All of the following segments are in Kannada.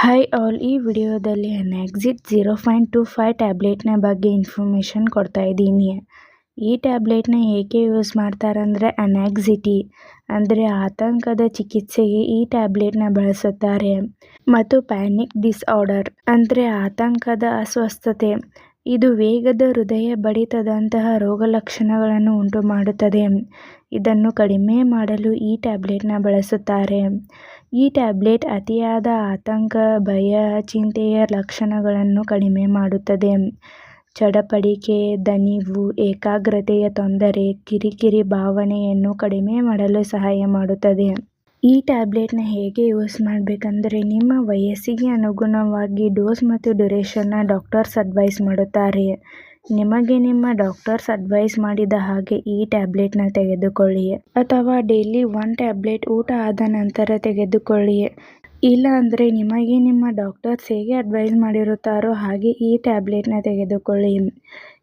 ಹಾಯ್ ಆಲ್ ಈ ವಿಡಿಯೋದಲ್ಲಿ Anxit zero point two five ಟ್ಯಾಬ್ಲೆಟ್ನ ಬಗ್ಗೆ ಇನ್ಫಾರ್ಮೇಷನ್ ಕೊಡ್ತಾ ಇದ್ದೀನಿ. ಈ ಟ್ಯಾಬ್ಲೆಟ್ನ ಏಕೆ ಯೂಸ್ ಮಾಡ್ತಾರಂದರೆ ಅನ್ಯಾಕ್ಸಿಟಿ ಅಂದರೆ ಆತಂಕದ ಚಿಕಿತ್ಸೆಗೆ ಈ ಟ್ಯಾಬ್ಲೆಟ್ನ ಬಳಸುತ್ತಾರೆ. ಮತ್ತು ಪ್ಯಾನಿಕ್ ಡಿಸ್ಆರ್ಡರ್ ಅಂದರೆ ಆತಂಕದ ಅಸ್ವಸ್ಥತೆ. ಇದು ವೇಗದ ಹೃದಯ ಬಡಿತದಂತಹ ರೋಗಲಕ್ಷಣಗಳನ್ನು ಉಂಟುಮಾಡುತ್ತದೆ. ಇದನ್ನು ಕಡಿಮೆ ಮಾಡಲು ಈ ಟ್ಯಾಬ್ಲೆಟ್ನ ಬಳಸುತ್ತಾರೆ. ಈ ಟ್ಯಾಬ್ಲೆಟ್ ಅತಿಯಾದ ಆತಂಕ, ಭಯ, ಚಿಂತೆಯ ಲಕ್ಷಣಗಳನ್ನು ಕಡಿಮೆ ಮಾಡುತ್ತದೆ. ಚಡಪಡಿಕೆ ದಣಿವು ಏಕಾಗ್ರತೆಯ ತೊಂದರೆ, ಕಿರಿಕಿರಿ ಭಾವನೆಯನ್ನು ಕಡಿಮೆ ಮಾಡಲು ಸಹಾಯ ಮಾಡುತ್ತದೆ. ಈ ಟ್ಯಾಬ್ಲೆಟ್ನ ಹೇಗೆ ಯೂಸ್ ಮಾಡಬೇಕಂದ್ರೆ ನಿಮ್ಮ ವಯಸ್ಸಿಗೆ ಅನುಗುಣವಾಗಿ ಡೋಸ್ ಮತ್ತು ಡ್ಯುರೇಷನ್ನ ಡಾಕ್ಟರ್ಸ್ ಅಡ್ವೈಸ್ ಮಾಡುತ್ತಾರೆ. ನಿಮಗೆ ನಿಮ್ಮ ಡಾಕ್ಟರ್ಸ್ ಅಡ್ವೈಸ್ ಮಾಡಿದ ಹಾಗೆ ಈ ಟ್ಯಾಬ್ಲೆಟ್ನ ತೆಗೆದುಕೊಳ್ಳಿ ಅಥವಾ ಡೈಲಿ ಒನ್ ಟ್ಯಾಬ್ಲೆಟ್ ಊಟ ಆದ ನಂತರ ತೆಗೆದುಕೊಳ್ಳಿ. ಇಲ್ಲ ಅಂದರೆ ನಿಮಗೆ ನಿಮ್ಮ ಡಾಕ್ಟರ್ಸ್ ಹೇಗೆ ಅಡ್ವೈಸ್ ಮಾಡಿರುತ್ತಾರೋ ಹಾಗೆ ಈ ಟ್ಯಾಬ್ಲೆಟ್ನ ತೆಗೆದುಕೊಳ್ಳಿ.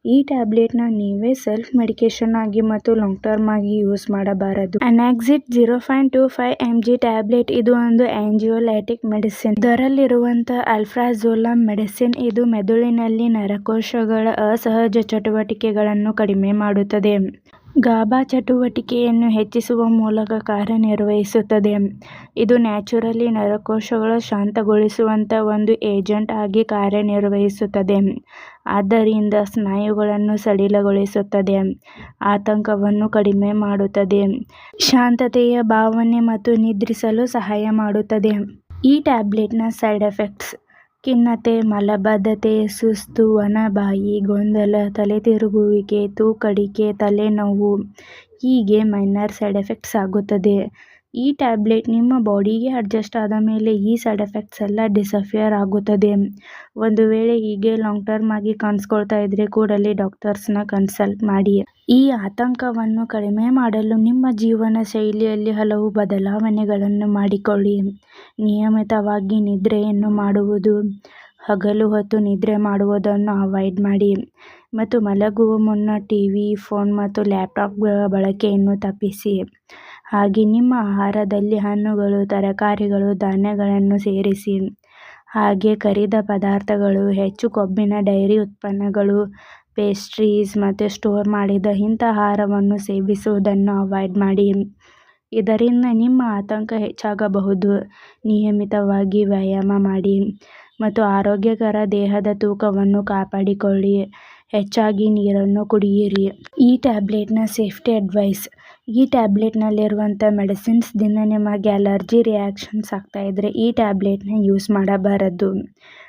ಈ ಟ್ಯಾಬ್ಲೆಟ್ನ ನೀವೇ ಸೆಲ್ಫ್ ಮೆಡಿಕೇಶನ್ ಆಗಿ ಮತ್ತು ಲಾಂಗ್ ಟರ್ಮ್ ಆಗಿ ಯೂಸ್ ಮಾಡಬಾರದು. Anxit zero point two five M G tablet ಇದು ಒಂದು ಆಂಜಿಯೋಲೈಟಿಕ್ ಮೆಡಿಸಿನ್. ಇದರಲ್ಲಿರುವಂತಹ ಅಲ್ಫ್ರಾಝೋಲಮ್ ಮೆಡಿಸಿನ್ ಇದು ಮೆದುಳಿನಲ್ಲಿ ನರಕೋಶಗಳ ಅಸಹಜ ಚಟುವಟಿಕೆಗಳನ್ನು ಕಡಿಮೆ ಮಾಡುತ್ತದೆ. ಗಾಬಾ ಚಟುವಟಿಕೆಯನ್ನು ಹೆಚ್ಚಿಸುವ ಮೂಲಕ ಕಾರ್ಯನಿರ್ವಹಿಸುತ್ತದೆ. ಇದು ನ್ಯಾಚುರಲಿ ನರಕೋಶಗಳ ಶಾಂತಗೊಳಿಸುವಂಥ ಒಂದು ಏಜೆಂಟ್ ಆಗಿ ಕಾರ್ಯನಿರ್ವಹಿಸುತ್ತದೆ. ಆದ್ದರಿಂದ ಸ್ನಾಯುಗಳನ್ನು ಸಡಿಲಗೊಳಿಸುತ್ತದೆ. ಆತಂಕವನ್ನು ಕಡಿಮೆ ಮಾಡುತ್ತದೆ. ಶಾಂತತೆಯ ಭಾವನೆ ಮತ್ತು ನಿದ್ರಿಸಲು ಸಹಾಯ ಮಾಡುತ್ತದೆ. ಈ ಟ್ಯಾಬ್ಲೆಟ್ನ ಸೈಡ್ ಎಫೆಕ್ಟ್ಸ್ ಖಿನ್ನತೆ ಮಲಬದ್ಧತೆ ಸುಸ್ತು ಒಣಬಾಯಿ ಗೊಂದಲ ತಲೆತಿರುಗುವಿಕೆ ತೂಕಡಿಕೆ ತಲೆನೋವು ಹೀಗೆ ಮೈನರ್ ಸೈಡ್ ಎಫೆಕ್ಟ್ಸ್ ಆಗುತ್ತದೆ. ಈ ಟ್ಯಾಬ್ಲೆಟ್ ನಿಮ್ಮ ಬಾಡಿಗೆ ಅಡ್ಜಸ್ಟ್ ಆದ ಮೇಲೆ ಈ ಸೈಡ್ ಎಫೆಕ್ಟ್ಸ್ ಎಲ್ಲ ಡಿಸಫಿಯರ್ ಆಗುತ್ತದೆ. ಒಂದು ವೇಳೆ ಹೀಗೆ ಲಾಂಗ್ ಟರ್ಮ್ ಆಗಿ ಕಾಣಿಸ್ಕೊಳ್ತಾ ಇದ್ರೆ ಕೂಡಲೇ ಡಾಕ್ಟರ್ಸ್ನ ಕನ್ಸಲ್ಟ್ ಮಾಡಿ. ಈ ಆತಂಕವನ್ನು ಕಡಿಮೆ ಮಾಡಲು ನಿಮ್ಮ ಜೀವನ ಶೈಲಿಯಲ್ಲಿ ಹಲವು ಬದಲಾವಣೆಗಳನ್ನು ಮಾಡಿಕೊಳ್ಳಿ. ನಿಯಮಿತವಾಗಿ ನಿದ್ರೆಯನ್ನು ಮಾಡುವುದು, ಹಗಲು ಹೊತ್ತು ನಿದ್ರೆ ಮಾಡುವುದನ್ನು ಅವಾಯ್ಡ್ ಮಾಡಿ. ಮತ್ತು ಮಲಗುವ ಮುನ್ನ ಟಿ ವಿ ಫೋನ್ ಮತ್ತು ಲ್ಯಾಪ್ಟಾಪ್ಗಳ ಬಳಕೆಯನ್ನು ತಪ್ಪಿಸಿ. ಹಾಗೆ ನಿಮ್ಮ ಆಹಾರದಲ್ಲಿ ಹಣ್ಣುಗಳು, ತರಕಾರಿಗಳು, ಧಾನ್ಯಗಳನ್ನು ಸೇರಿಸಿ. ಹಾಗೆ ಕರಿದ ಪದಾರ್ಥಗಳು, ಹೆಚ್ಚು ಕೊಬ್ಬಿನ ಡೈರಿ ಉತ್ಪನ್ನಗಳು, ಪೇಸ್ಟ್ರೀಸ್ ಮತ್ತು ಸ್ಟೋರ್ ಮಾಡಿದ ಇಂಥ ಆಹಾರವನ್ನು ಸೇವಿಸುವುದನ್ನು ಅವಾಯ್ಡ್ ಮಾಡಿ. ಇದರಿಂದ ನಿಮ್ಮ ಆತಂಕ ಹೆಚ್ಚಾಗಬಹುದು. ನಿಯಮಿತವಾಗಿ ವ್ಯಾಯಾಮ ಮಾಡಿ. ಮತ್ತು ಆರೋಗ್ಯಕರ ದೇಹದ ತೂಕವನ್ನು ಕಾಪಾಡಿಕೊಳ್ಳಿ. ಹೆಚ್ಚಾಗಿ ನೀರನ್ನು ಕುಡಿಯಿರಿ. ಈ ಟ್ಯಾಬ್ಲೆಟ್ನ ಸೇಫ್ಟಿ ಅಡ್ವೈಸ್. ಈ ಟ್ಯಾಬ್ಲೆಟ್ನಲ್ಲಿರುವಂಥ ಮೆಡಿಸಿನ್ಸ್ದಿಂದ ನಿಮಗೆ ಅಲರ್ಜಿ ರಿಯಾಕ್ಷನ್ಸ್ ಆಗ್ತಾ ಇದ್ದರೆ ಈ ಟ್ಯಾಬ್ಲೆಟ್ನ ಯೂಸ್ ಮಾಡಬಾರದು.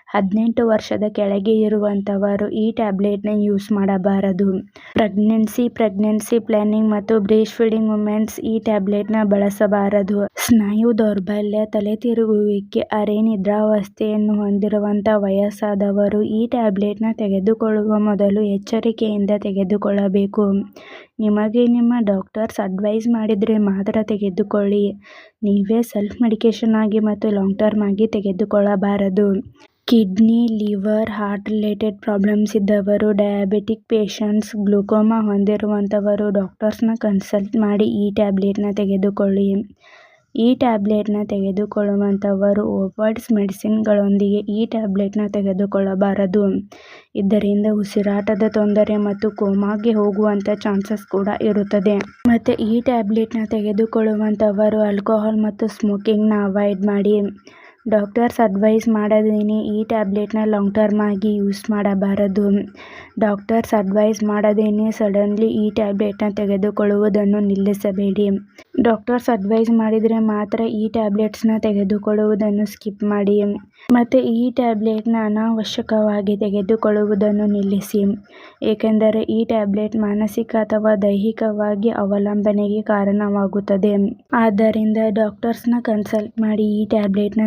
ಹದಿನೆಂಟು ವರ್ಷದ ಕೆಳಗೆ ಇರುವಂಥವರು ಈ ಟ್ಯಾಬ್ಲೆಟ್ನ ಯೂಸ್ ಮಾಡಬಾರದು. ಪ್ರೆಗ್ನೆನ್ಸಿ ಪ್ರೆಗ್ನೆನ್ಸಿ ಪ್ಲಾನಿಂಗ್ ಮತ್ತು ಬ್ರೇಸ್ಟ್ ಫೀಡಿಂಗ್ ವುಮೆನ್ಸ್ ಈ ಟ್ಯಾಬ್ಲೆಟ್ನ ಬಳಸಬಾರದು. ಸ್ನಾಯು ದೌರ್ಬಲ್ಯ, ತಲೆ ತಿರುಗುವಿಕೆ, ಅರೆ ನಿದ್ರಾವಸ್ಥೆಯನ್ನು ಹೊಂದಿರುವಂಥ ವಯಸ್ಸಾದವರು ಈ ಟ್ಯಾಬ್ಲೆಟ್ನ ತೆಗೆದುಕೊಳ್ಳುವ ಮೊದಲು ಎಚ್ಚರಿಕೆಯಿಂದ ತೆಗೆದುಕೊಳ್ಳಬೇಕು. ನಿಮಗೆ ನಿಮ್ಮ ಡಾಕ್ಟರ್ಸ್ ಅಡ್ವೈಸ್ ಮಾಡಿದರೆ ಮಾತ್ರ ತೆಗೆದುಕೊಳ್ಳಿ. ನೀವೇ ಸೆಲ್ಫ್ ಮೆಡಿಕೇಶನ್ ಆಗಿ ಮತ್ತು ಲಾಂಗ್ ಟರ್ಮ್ ಆಗಿ ತೆಗೆದುಕೊಳ್ಳಬಾರದು. Kidney, liver, heart related problems ಇದ್ದವರು, ಡಯಾಬಿಟಿಕ್ ಪೇಷಂಟ್ಸ್, ಗ್ಲುಕೋಮಾ ಹೊಂದಿರುವಂಥವರು ಡಾಕ್ಟರ್ಸ್ನ ಕನ್ಸಲ್ಟ್ ಮಾಡಿ ಈ ಟ್ಯಾಬ್ಲೆಟ್ನ ತೆಗೆದುಕೊಳ್ಳಿ. ಈ ಟ್ಯಾಬ್ಲೆಟ್ನ ತೆಗೆದುಕೊಳ್ಳುವಂಥವರು ಓಪರ್ಡ್ಸ್ ಮೆಡಿಸಿನ್ಗಳೊಂದಿಗೆ ಈ ಟ್ಯಾಬ್ಲೆಟ್ನ ತೆಗೆದುಕೊಳ್ಳಬಾರದು. ಇದರಿಂದ ಉಸಿರಾಟದ ತೊಂದರೆ ಮತ್ತು ಕೋಮಾಗೆ ಹೋಗುವಂಥ ಚಾನ್ಸಸ್ ಕೂಡ ಇರುತ್ತದೆ. ಮತ್ತು ಈ ಟ್ಯಾಬ್ಲೆಟ್ನ ತೆಗೆದುಕೊಳ್ಳುವಂಥವರು ಆಲ್ಕೋಹಾಲ್ ಮತ್ತು ಸ್ಮೋಕಿಂಗ್ನ ಅವಾಯ್ಡ್ ಮಾಡಿ. ಡಾಕ್ಟರ್ಸ್ ಅಡ್ವೈಸ್ ಮಾಡೋದೇನೆ, ಈ ಟ್ಯಾಬ್ಲೆಟ್ನ ಲಾಂಗ್ ಟರ್ಮ್ ಆಗಿ ಯೂಸ್ ಮಾಡಬಾರದು. ಡಾಕ್ಟರ್ಸ್ ಅಡ್ವೈಸ್ ಮಾಡದೇನೆ, ಸಡನ್ಲಿ ಈ ಟ್ಯಾಬ್ಲೆಟ್ನ ತೆಗೆದುಕೊಳ್ಳುವುದನ್ನು ನಿಲ್ಲಿಸಬೇಡಿ. ಡಾಕ್ಟರ್ಸ್ ಅಡ್ವೈಸ್ ಮಾಡಿದರೆ ಮಾತ್ರ ಈ ಟ್ಯಾಬ್ಲೆಟ್ಸ್ನ ತೆಗೆದುಕೊಳ್ಳುವುದನ್ನು ಸ್ಕಿಪ್ ಮಾಡಿ. ಮತ್ತು ಈ ಟ್ಯಾಬ್ಲೆಟ್ನ ಅನಾವಶ್ಯಕವಾಗಿ ತೆಗೆದುಕೊಳ್ಳುವುದನ್ನು ನಿಲ್ಲಿಸಿ. ಏಕೆಂದರೆ ಈ ಟ್ಯಾಬ್ಲೆಟ್ ಮಾನಸಿಕ ಅಥವಾ ದೈಹಿಕವಾಗಿ ಅವಲಂಬನೆಗೆ ಕಾರಣವಾಗುತ್ತದೆ. ಆದ್ದರಿಂದ ಡಾಕ್ಟರ್ಸ್ನ ಕನ್ಸಲ್ಟ್ ಮಾಡಿ ಈ ಟ್ಯಾಬ್ಲೆಟ್ನ